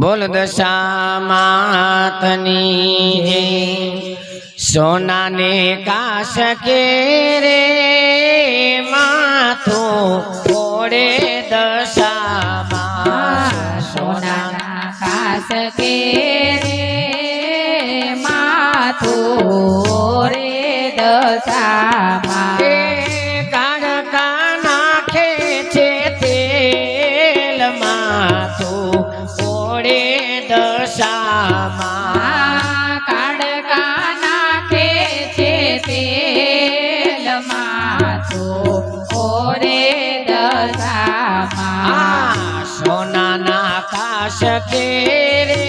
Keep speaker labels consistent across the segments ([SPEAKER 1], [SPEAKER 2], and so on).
[SPEAKER 1] બોલ દશા માતની જય સોનાને કાશ કે રે માથું ઓડે દશામાં
[SPEAKER 2] સોનાના કાશ કે રે માથું રે દશામાં
[SPEAKER 1] કાશ કે રે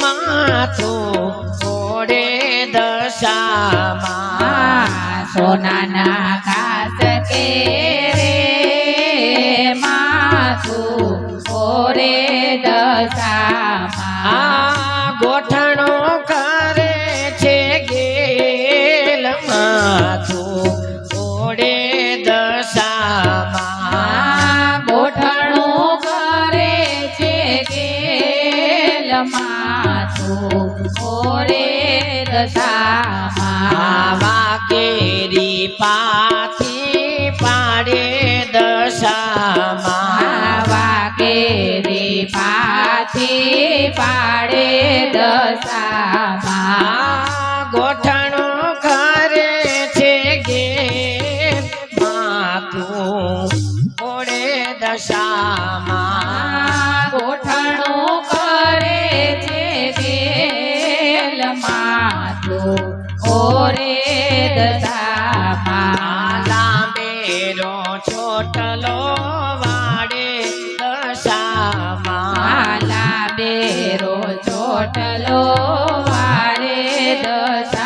[SPEAKER 1] માથું છોડે દશામાં.
[SPEAKER 2] સોનાના કાસ કે રે માથું છોડે દશામાં.
[SPEAKER 1] આ માથું
[SPEAKER 2] ઓરે દશામાં.
[SPEAKER 1] આવા કેરી પાથી પાડે દશામાં.
[SPEAKER 2] આવા કેરી પાથી પાડે દશામાં.
[SPEAKER 1] ગોઠણો કરે છે ગે માથું ઓળે દશામાં.
[SPEAKER 2] માથું ઓરે દશામાં.
[SPEAKER 1] લાંબેરો છોટલો વાડે દશામાં.
[SPEAKER 2] માલા બેરો ચોટલો વારે દશામાં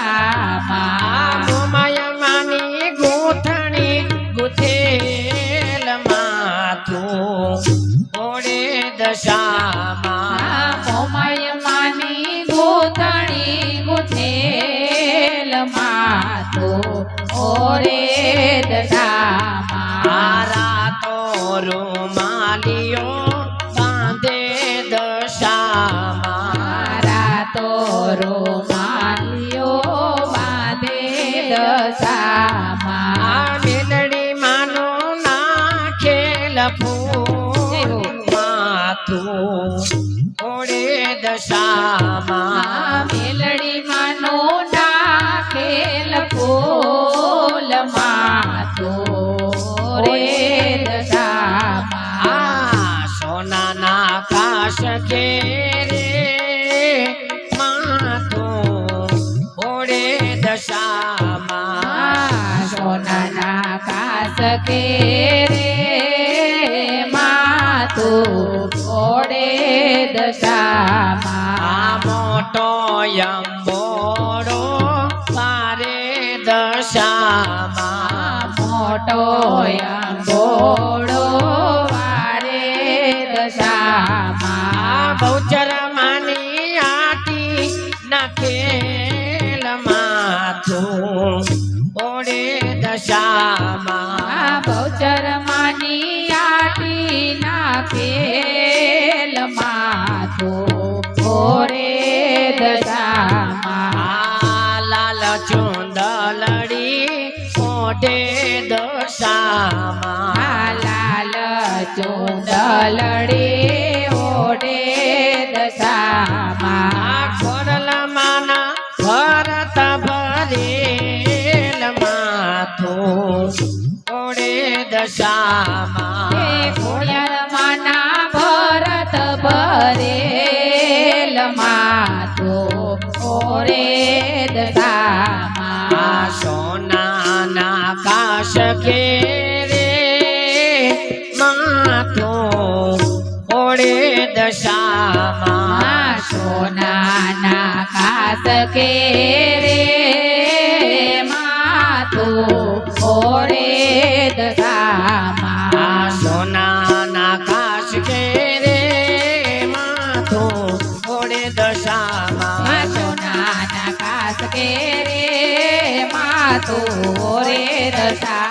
[SPEAKER 2] ઓરે દશામાં
[SPEAKER 1] મારા તો રૂમાલિયો બાંધે દશા
[SPEAKER 2] મારા તો રૂમાલિયો બાંધે દશામાં.
[SPEAKER 1] આ મેલડી માનો નાખેલ ફૂલ માથું ઓળે દશામાં.
[SPEAKER 2] મેલડી
[SPEAKER 1] કે રે
[SPEAKER 2] માતું ઓડે દશામાં
[SPEAKER 1] મોટો યંબોડો પારે દશામાં
[SPEAKER 2] મોટો અંગોડો વારે દશામાં
[SPEAKER 1] બહુચર માની આટી નખેલ માથું ઓળે દશામાં
[SPEAKER 2] બહુચર માની આટી નાખેલ
[SPEAKER 1] ઓઢે દશામાં
[SPEAKER 2] લાલ ચુંદલડે ઓડે દશામાં.
[SPEAKER 1] ખોરલમાના ભરત ભરેલ માથું ઓડે દશામાં.
[SPEAKER 2] એ ખોડિયાર માના ભરત ભરેલ માથો ઓરે દશામાં.
[SPEAKER 1] કાશ કે રે માથો ઓળે દશામાં
[SPEAKER 2] સોનાના કાસ કે રે